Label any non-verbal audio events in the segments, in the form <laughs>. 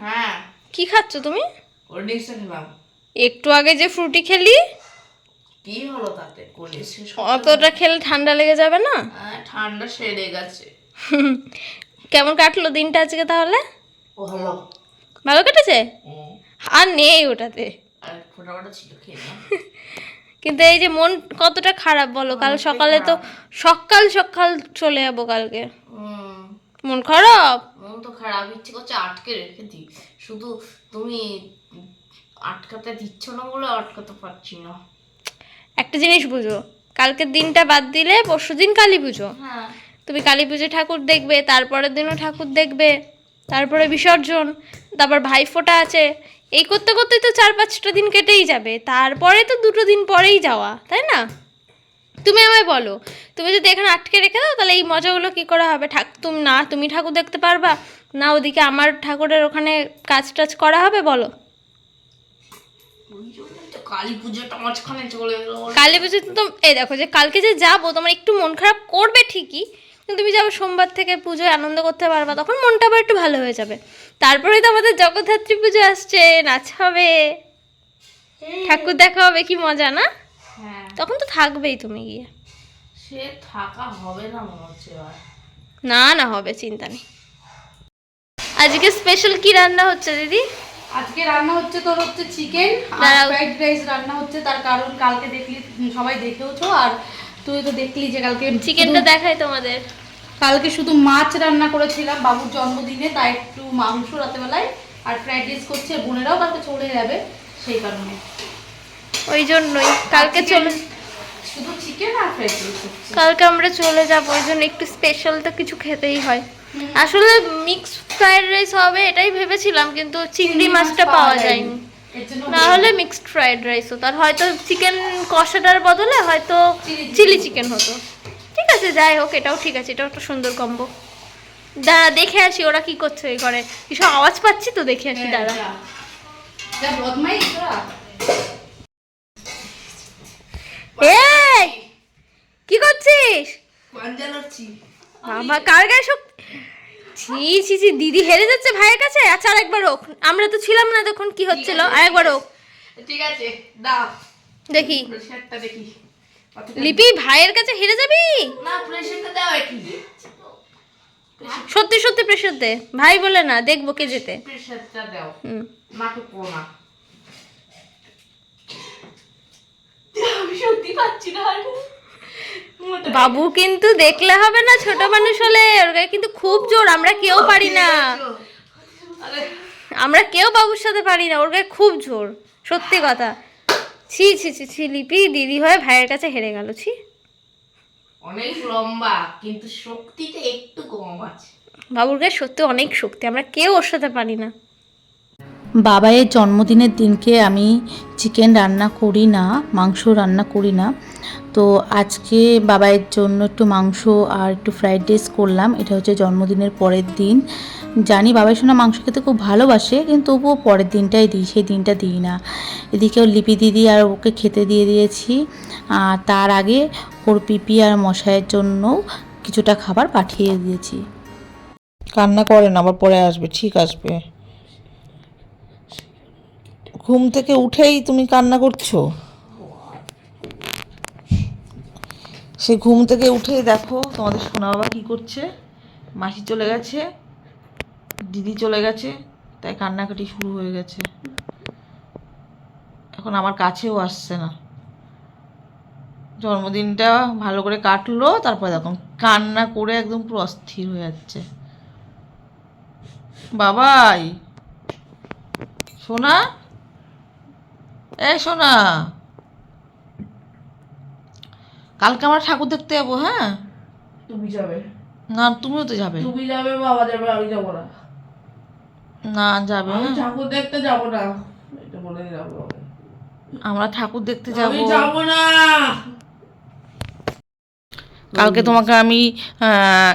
হ্যাঁ। কি খাচ্ছ তুমি? একটু আগে যে ফ্রুটি খেলি। কি হলো তাতে? অতটা খেলে ঠান্ডা লেগে যাবে না? ঠান্ডা সেরে গেছে। কেমন কাটলো দিনটা আজকে তাহলে? হলো ভালো। কেটেছে? আর নেই ওটাতে। কিন্তু এই যে মন কতটা খারাপ বলো কাল সকালে তো সকাল সকাল চলে যাব কালকে। মন খারাপ? মন তো খারাপ ইচ্ছে করছে আটকে রেখে দিই। শুধু তুমি আটকাতে দিচ্ছ না বলে আটকাতে পারছি না। একটা জিনিস বুঝো কালকের দিনটা বাদ দিলে পরশু দিন কালী পুজো। হ্যাঁ। তুমি কালী পুজো ঠাকুর দেখবে তারপরের দিনও ঠাকুর দেখবে তারপরে বিসর্জন তারপর ভাইফোঁটা আছে। এই করতে করতেই তো চার পাঁচটা দিন কেটেই যাবে তারপরে তো দুটো দিন পরেই যাওয়া তাই না? তুমি আমায় বলো তুমি যদি এখানে আটকে রেখে দাও তাহলে এই মজাগুলো কি করা হবে? ঠাক তুমি না তুমি ঠাকুর দেখতে পারবা? না ওদিকে আমার ঠাকুরের ওখানে কাজ টাজ করা হবে বলো? কালী পুজোটা মাঝখানে চলে গেলো কালী পুজোতে তো এই দেখো যে কালকে যে যাব তোমার একটু মন খারাপ করবে ঠিকই কিন্তু তুমি যাব সোমবার থেকে পুজোয় আনন্দ করতে পারবা তখন মনটা আবার একটু ভালো হয়ে যাবে। তারপরেই তো আমাদের জগদ্ধাত্রী পুজো আসছে নাচ হবে। ঠাকুর দেখা হবে কি মজা না? হ্যাঁ তখন তো থাকবেই তুমি গিয়ে। সে থাকা হবে না মনে হচ্ছে না না হবে চিন্তা নেই। আজকে স্পেশাল কি রান্না হচ্ছে দিদি? আজকে রান্না হচ্ছে তোর হচ্ছে চিকেন আর। ফ্রাইড রাইস রান্না হচ্ছে তার কারণ কালকে দেখলি সবাই দেখেওছো আর তুই তো দেখলি যে কালকে চিকেনটা দেখাই তোমাদের। কালকে শুধু মাছ রান্না করেছিলাম বাবুর জন্মদিনে তাই একটু মাংস রাতেবেলায় আর ফ্রাইড রাইস করছে বোনেরাও কালকে চলে যাবে সেই কারণে। ওই জন্যই কালকে চলে শুধু চিকেন আর কালকে আমরা চলে যাব ওই জন্য একটু স্পেশাল তো কিছু খেতেই হয়। আসলে মিক্স ফ্রাইড রাইস হবে এটাই ভেবেছিলাম কিন্তু চিংড়ি মাছটা পাওয়া যায়নি। না হলে মিক্সড ফ্রাইড রাইস হতো। আর হয়তো চিকেন কষাটার বদলে হয়তো চিলি চিকেন হতো। ঠিক আছে যাই হোক এটাও ঠিক আছে এটাও একটা সুন্দর কম্বো দাঁড়া দেখে আসি ওরা কি করছে এই ঘরে। কিছু আওয়াজ পাচ্ছি তো? দেখে আসি হ্যাঁ, দাঁড়া। এই কি করছিস? বাবা কার গায়ে সব ছি ছি ছি দিদি হেরে যাচ্ছে ভাইয়ের কাছে? আচ্ছা আরেকবার হোক। আমরা তো ছিলাম না তখন কি হচ্ছিল? আরেকবার হোক। ঠিক আছে দাও। দেখি। দেখি। লিপি ভাইয়ের কাছে হেরে যাবি? না প্রেশারটা দাও একটু। সত্যি সত্যি প্রেশার দে। ভাই বলে না দেখব কে যেতে। প্রেশারটা দাও। হুম। মাকে পোনা আমি সত্যি পাচ্ছি না আর। বাবু কিন্তু দেখলে হবে না ছোট মানুষ হলে। ওর গায়ে কিন্তু খুব জোর আমরা কেউ পারি না। আমরা কেউ বাবুর সাথে পারি না ওর গায়ে খুব জোর সত্যি কথা। ছি ছি ছি ছি লিপি দিদি হয়ে ভাইয়ের কাছে হেরে গেল ছি। অনেক লম্বা কিন্তু শক্তিটা একটু কম আছে। বাবুর গায়ে সত্যি অনেক শক্তি আমরা কেউ ওর সাথে পারি না। বাবাইয়ের জন্মদিনের দিনকে আমি চিকেন রান্না করি না, মাংস রান্না করি না। তো আজকে বাবাইয়ের জন্য একটু মাংস আর একটু ফ্রাইড রাইস করলাম, এটা হচ্ছে জন্মদিনের পরের দিন। জানি বাবাই শোনা মাংস খেতে খুব ভালোবাসে, কিন্তু তবুও পরের দিনটাই দিই, সেই দিনটা দিই না। এদিকে ওর লিপি দিদি আর ওকে খেতে দিয়ে দিয়েছি। আর তার আগে ওর পিপি আর মশাইয়ের জন্য কিছুটা খাবার পাঠিয়ে দিয়েছি। কান্না করেন আবার পরে আসবে, ঠিক আসবে। ঘুম থেকে উঠেই তুমি কান্না করছ? সে ঘুম থেকে উঠেই দেখো তোমাদের সোনা বাবা কি করছে। মাসি চলে গেছে, দিদি চলে গেছে, তাই কান্নাকাটি শুরু হয়ে গেছে। এখন আমার কাছেও আসছে না। জন্মদিনটা ভালো করে কাটলো, তারপর দেখো কান্না করে একদম পুরো অস্থির হয়ে যাচ্ছে। বাবাই, সোনা? এ সোনা। কালকে আমরা ঠাকুর দেখতে যাব হ্যাঁ? তুমি যাবে। না তুমিও তো যাবে। তুমি যাবে বাবা যাবে আমি যাব না। না যাবে। আমি ঠাকুর দেখতে যাব না। এটা বলে দিলাম আমরা ঠাকুর দেখতে যাব আমি যাব। না। কালকে তোমাকে আমি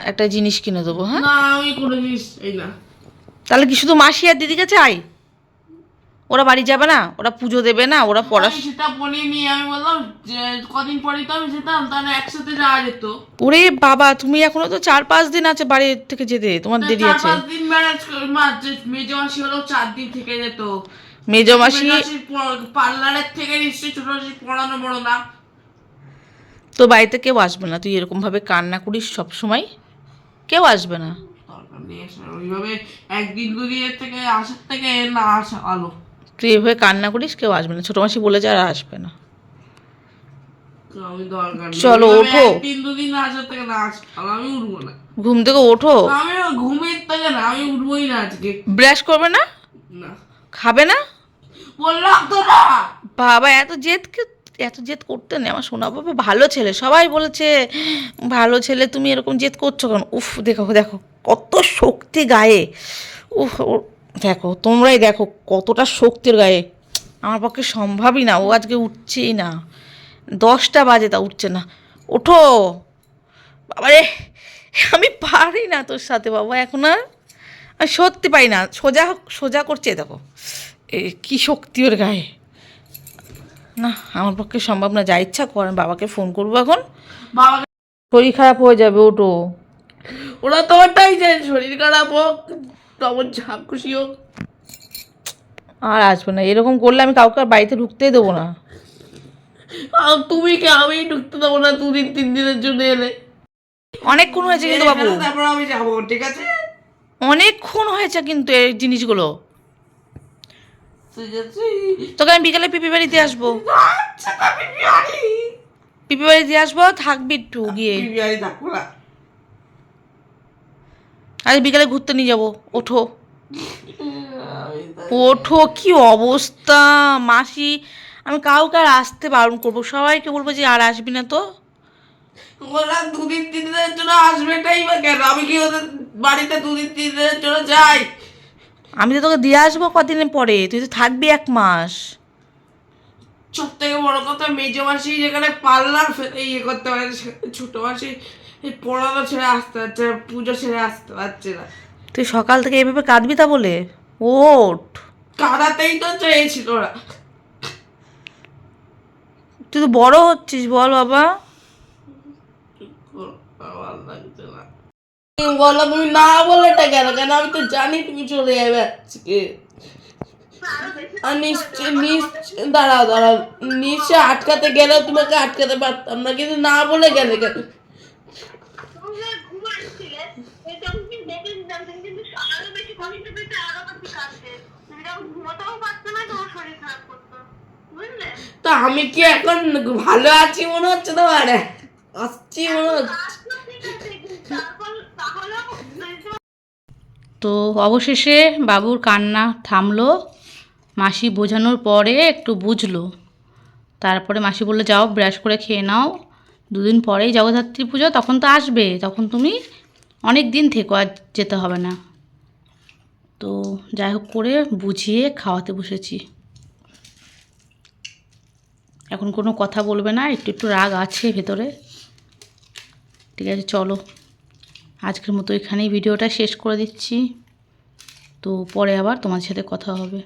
একটা জিনিস কিনে দেবো হ্যাঁ? না আমি কোনো জিনিস এই না। তাহলে কি শুধু মাসি আর দিদি কাছে আই ওরা বাড়ি যাবে না ওরা পুজো দেবে না ওরা পড়া সেটা বলিনি আমি বললাম যে কদিন পরে তো আমি যেতাম তাহলে একসাথে যাওয়া যেত। ওরে বাবা তুমি এখনও তো চার পাঁচ দিন আছে বাড়ি থেকে যেতে তোমার দেরি চার আছে। পাঁচ দিন ম্যানেজ মা মেজো মাসি হলো চার দিন থেকে যেত। মেজো মাসি পার্লারের থেকে নিশ্চয়ই ছোট মাসি পড়ানো বড় না। তো বাড়িতে কেউ আসবে না তুই এরকম ভাবে কান্না করিস সব সময় কেউ আসবে না। ওইভাবে একদিন দুদিনের থেকে আসার থেকে না আসা আলো তুই এভাবে কান্না করিস কেউ আসবে না। ছোট মাসি বলেছে আর আসবে না। চলো, ওঠো। ঘুম থেকে ওঠো। ব্রাশ করবে না? খাবে না? বাবা এত জেদ কে- এত জেদ করতে নেই। আমার শোনা বাবা ভালো ছেলে। সবাই বলেছে ভালো ছেলে তুমি এরকম জেদ করছ কেন? উফ দেখো দেখো কত শক্তি গায়ে। উফ দেখো তোমরাই দেখো কতটা শক্তির গায়ে। আমার পক্ষে সম্ভবই না ও আজকে উঠছেই না। দশটা বাজে তা উঠছে না। ওঠো! বাবারে আমি পারি না তোর সাথে বাবা এখন আর আমি সত্যি পাই না। সোজা সোজা করছে দেখো। এ কী শক্তি ওর গায়ে। না আমার পক্ষে সম্ভব না যা ইচ্ছা কর আমি বাবাকে ফোন করব এখন। বাবা শরীর খারাপ হয়ে যাবে ওটো ওরা তো ওটাই যে শরীর খারাপ হোক। তখন যা খুশি হোক। আর আসবে না এরকম করলে আমি কাউকে আর বাড়িতে ঢুকতেই দেবো না। তুমি কে আমি ঢুকতে দেবো না দুদিন তিন দিনের জন্য এলে? অনেকক্ষণ হয়েছে কিন্তু বাবু। তারপর আমি যাব ঠিক আছে? অনেকক্ষণ হয়েছে কিন্তু এই জিনিসগুলো। তোকে আমি বিকালে পিপি বাড়িতে আসব। আচ্ছা পিপি বাড়িতে আসব থাকবি একটু গিয়ে। বিহারি থাকব না আজ বিকালে ঘুরতে নিয়ে যাব। ওঠো। <laughs> ওঠো কি অবস্থা? মাসি আমি কাউকে আর আসতে বারণ করব। সবাইকে বলব যে আর আসবি না তো। ওরা দুদিন তিন দিনের জন্য আসবেটাই বা কেন? আমি কি ওদের বাড়িতে দুদিন তিন দিনের জন্য যাই? আমি তো তোকে দিয়ে আসব কদিনের পরে। তুই তো থাকবি এক মাস। সব থেকে বড় কথা মেজো মাসি যেখানে পার্লার ইয়ে করতে পারে ছোট মাসি এই পড়ানো ছেড়ে আসতে পারছে না পুজো ছেড়ে আসতে পারছে না। তুই সকাল থেকে এভাবে কাঁদবি তা বলে? ওঠ। কাদাতেই তো চেয়েছিল ওরা। তুই তো বড় হচ্ছিস বল বাবা। বলো তুমি না বলেটা কেন? কেন আমি তো জানি তুমি চলে যাবে আজকে। আর নিশ্চয় নিশ্চয় দাঁড়াও দাঁড়াও। নিশ্চয় আটকাতে গেলেও তোমাকে আটকাতে পারতাম না কিন্তু না বলে গেলে কেন? তা আমি কি এখন ভালো আছি মনে হচ্ছে তোমার? আসছি মনে হচ্ছে। তো অবশেষে বাবুর কান্না থামলো। মাসি বোঝানোর পরে একটু বুঝলো। তারপরে মাসি বলল যাও ব্রাশ করে খেয়ে নাও। দুদিন পরেই জগদ্ধাত্রী পুজো তখন তো আসবে। তখন তুমি অনেক দিন থেকো আর যেতে হবে না। তো যাই হোক করে বুঝিয়ে খাওয়াতে বসেছি। এখন কোনো কথা বলবে না, একটু একটু রাগ আছে ভেতরে। ঠিক আছে, চলো। আজকের মতো এখানেই ভিডিওটা শেষ করে দিচ্ছি। তো পরে আবার তোমাদের সাথে কথা হবে।